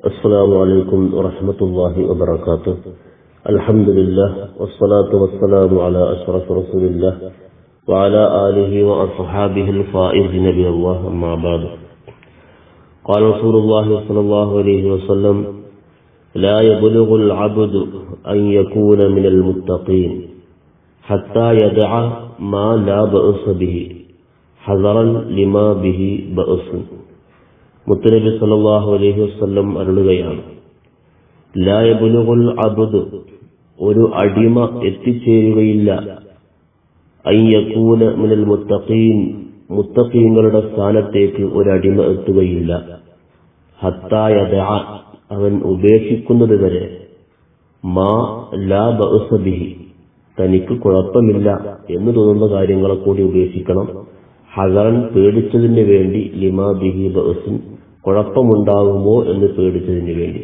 السلام عليكم ورحمة الله وبركاته. الحمد لله والصلاة والسلام على أشرف رسول الله وعلى آله وأصحابه الفائزين بالله أما بعد. قال رسول الله صلى الله عليه وسلم لا يبلغ العبد أن يكون من المتقين حتى يدع ما لا بأس به حذرا لما به بأس. മുത്തനബി സല്ലല്ലാഹു അലൈഹി വസല്ലം അരുളുകയാണ്. ലായബുലുകുൽ അബുദ് ഒരു അടിമ എത്തിച്ചേരുകയില്ല. അയ്യക്കൂന മിനൽ മുത്തഖീൻ മുത്തഖീങ്ങളുടെ സ്ഥാനത്തേക്ക് ഒരു അടിമ എത്തുകയില്ല. ഹത്തായ അവൻ ഉപേക്ഷിക്കുന്നത് വരെ. മാ ലാ ബഅസബിഹി തനിക്ക് കുഴപ്പമില്ല എന്ന് തോന്നുന്ന കാര്യങ്ങളെ കൂടി ഉപേക്ഷിക്കണം. ഹസറൻ പേടിച്ചതിന് വേണ്ടി ലിമാ ബിഹി ബഅസുൻ കുഴപ്പമുണ്ടാകുമോ എന്ന് പേടിച്ചതിന് വേണ്ടി.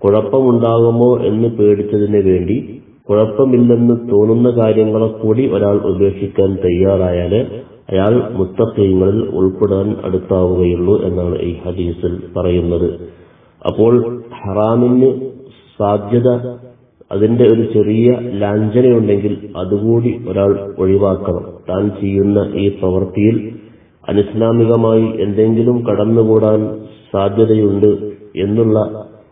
കുഴപ്പമുണ്ടാകുമോ എന്ന് പേടിച്ചതിന് വേണ്ടി കുഴപ്പമില്ലെന്ന് തോന്നുന്ന കാര്യങ്ങളെ കൂടി ഒരാൾ ഉപേക്ഷിക്കാൻ തയ്യാറായാൽ അയാൾ മുത്തക്കയങ്ങളിൽ ഉൾപ്പെടാൻ അടുത്താവുകയുള്ളൂ എന്നാണ് ഈ ഹദീസിൽ പറയുന്നത്. അപ്പോൾ ഹറാമിന് സാധ്യത അതിന്റെ ഒരു ചെറിയ ലാഞ്ചനയുണ്ടെങ്കിൽ അതുകൂടി ഒരാൾ ഒഴിവാക്കണം. താൻ ചെയ്യുന്ന ഈ പ്രവൃത്തിയിൽ അനിസ്ലാമികമായി എന്തെങ്കിലും കടന്നുകൂടാൻ സാധ്യതയുണ്ട് എന്നുള്ള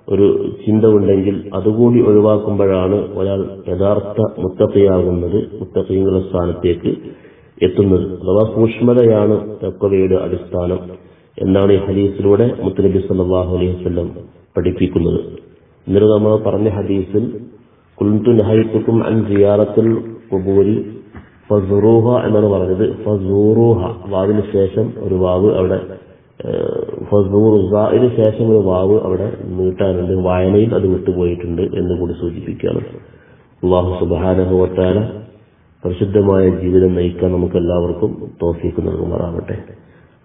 ഒരു ചിന്ത ഉണ്ടെങ്കിൽ അതുകൂടി ഒഴിവാക്കുമ്പോഴാണ് ഒരാൾ യഥാർത്ഥ മുത്തഫയാകുന്നത് മുത്തഫീങ്ങളുടെ സ്ഥാനത്തേക്ക് എത്തുന്നത്. അഥവാ സൂക്ഷ്മതയാണ് തക്കവയുടെ അടിസ്ഥാനം എന്നാണ് ഈ ഹദീസിലൂടെ മുത്തനബി സല്ലാഹു അലൈഹി വസല്ലം പഠിപ്പിക്കുന്നത്. എന്നിട്ട് നമ്മൾ പറഞ്ഞ ഹദീസിൽ കുൽത്തു നഹൈത്തുക്കും അൻ സിയാറത്തുൽ കുബൂരി ഫസൂറൂഹ എന്നാണ് പറഞ്ഞത്. ഫസൂറൂഹ വാവിന് ശേഷം ഒരു വാവ് അവിടെ ഫസൂറുസിന് ശേഷം ഒരു വാവ് അവിടെ നീട്ടാനുണ്ട്. വായനയിൽ അത് വിട്ടുപോയിട്ടുണ്ട് എന്ന് കൂടി സൂചിപ്പിക്കുകയാണ്. അള്ളാഹു സുബാനഹുവത്താല പരിശുദ്ധമായ ജീവിതം നയിക്കാൻ നമുക്ക് എല്ലാവർക്കും തോഫിക്ക് നൽകുമാറാവട്ടെ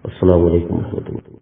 അസ്സാം വലൈക്കും വാഹമത്തുള്ള